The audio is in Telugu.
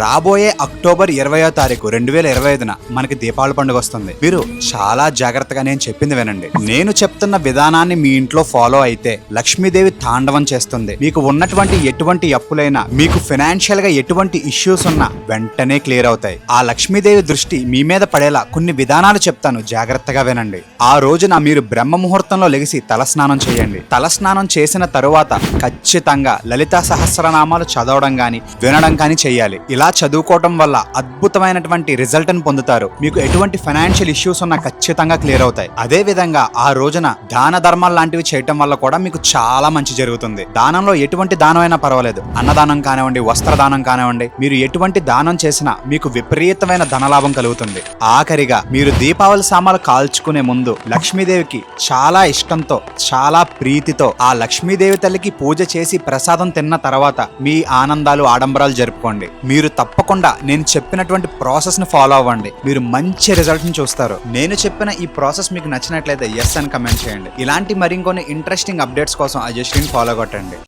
రాబోయే అక్టోబర్ ఇరవయో తారీఖు రెండు వేల ఇరవై ఐదున మనకి దీపావళి పండుగ వస్తుంది. మీరు చాలా జాగ్రత్తగా నేను చెప్పింది వినండి. నేను చెప్తున్న విధానాన్ని మీ ఇంట్లో ఫాలో అయితే లక్ష్మీదేవి తాండవం చేస్తుంది. మీకు ఉన్నటువంటి ఎటువంటి అప్పులైనా మీకు ఫినాన్షియల్గా ఎటువంటి ఇష్యూస్ ఉన్నా వెంటనే క్లియర్ అవుతాయి. ఆ లక్ష్మీదేవి దృష్టి మీ మీద పడేలా కొన్ని విధానాలు చెప్తాను. జాగ్రత్తగా వినండి. ఆ రోజున మీరు బ్రహ్మ ముహూర్తంలో లెగిసి తలస్నానం చేయండి. తలస్నానం చేసిన తరువాత ఖచ్చితంగా లలితా సహస్రనామాలు చదవడం గాని వినడం కానీ చేయాలి. ఇలా చదువుకోవడం వల్ల అద్భుతమైనటువంటి రిజల్ట్ని పొందుతారు? మీకు ఎటువంటి ఫైనాన్షియల్ ఇష్యూస్ ఉన్నా ఖచ్చితంగా క్లియర్ అవుతాయి. అదే విధంగా ఆ రోజున దాన ధర్మాలు లాంటివి చేయటం వల్ల కూడా మీకు చాలా మంచి జరుగుతుంది. దానంలో ఎటువంటి దానం అయినా పర్వాలేదు. అన్నదానం కానివ్వండి వస్త్రదానం కానివ్వండి మీరు ఎటువంటి దానం చేసినా మీకు విపరీతమైన ధనలాభం కలుగుతుంది. ఆఖరిగా మీరు దీపావళి సామాలు కాల్చుకునే ముందు లక్ష్మీదేవికి చాలా ఇష్టంతో చాలా ప్రీతితో ఆ లక్ష్మీదేవి తల్లికి పూజ చేసి ప్రసాదం తిన్న తర్వాత మీ ఆనందాలు ఆడంబరాలు జరుపుకోండి. మీరు తప్పకుండా నేను చెప్పినటువంటి ప్రాసెస్ని ఫాలో అవ్వండి. మీరు మంచి రిజల్ట్ని చూస్తారు. నేను చెప్పిన ఈ ప్రాసెస్ మీకు నచ్చినట్లయితే ఎస్ అని కమెంట్ చేయండి. ఇలాంటి మరికొన్ని ఇంట్రెస్టింగ్ అప్డేట్స్ కోసం ఆ జస్ట్ ఫాలో కొట్టండి.